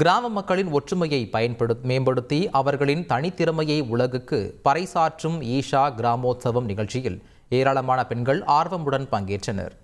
கிராம மக்களின் ஒற்றுமையை பயன்படு மேம்படுத்தி அவர்களின் தனித்திறமையை உலகுக்கு பறைசாற்றும் ஈஷா கிராமோத்சவம் நிகழ்ச்சியில் ஏராளமான பெண்கள் ஆர்வமுடன் பங்கேற்றனர்.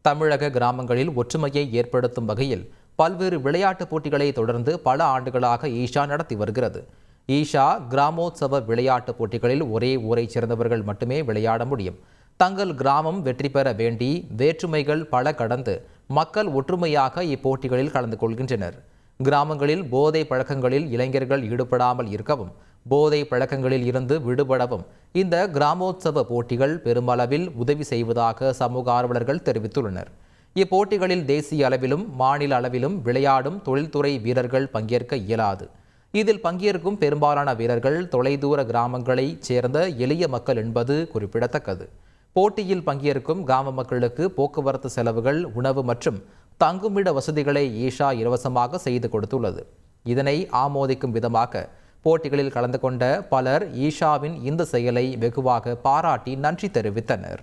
தமிழக கிராமங்களில் ஒற்றுமையை ஏற்படுத்தும் வகையில் பல்வேறு விளையாட்டுப் போட்டிகளை தொடர்ந்து பல ஆண்டுகளாக ஈஷா நடத்தி வருகிறது. ஈஷா கிராமோத்சவ விளையாட்டுப் போட்டிகளில் ஒரே ஊரைச் சேர்ந்தவர்கள் மட்டுமே விளையாட முடியும். தங்கள் கிராமம் வெற்றி பெற வேண்டி வேற்றுமைகள் பல கடந்து மக்கள் ஒற்றுமையாக இப்போட்டிகளில் கலந்து கொள்கின்றனர். கிராமங்களில் போதை பழக்கங்களில் இளைஞர்கள் ஈடுபடாமல் இருக்கவும் போதை பழக்கங்களில் இருந்து விடுபடவும் இந்த கிராமோத்சவ போட்டிகள் பெருமளவில் உதவி செய்வதாக சமூக ஆர்வலர்கள் தெரிவித்துள்ளனர். இப்போட்டிகளில் தேசிய அளவிலும் மாநில அளவிலும் விளையாடும் தொழில்துறை வீரர்கள் பங்கேற்க இயலாது. இதில் பங்கேற்கும் பெரும்பாலான வீரர்கள் தொலைதூர கிராமங்களைச் சேர்ந்த எளிய மக்கள் என்பது குறிப்பிடத்தக்கது. போட்டியில் பங்கேற்கும் கிராம மக்களுக்கு போக்குவரத்து செலவுகள் உணவு மற்றும் தங்குமிட வசதிகளை ஈஷா இலவசமாக செய்து கொடுத்துள்ளது. இதனை ஆமோதிக்கும் விதமாக போட்டிகளில் கலந்து கொண்ட பலர் ஈஷாவின் இந்த செயலை வெகுவாக பாராட்டி நன்றி தெரிவித்தனர்.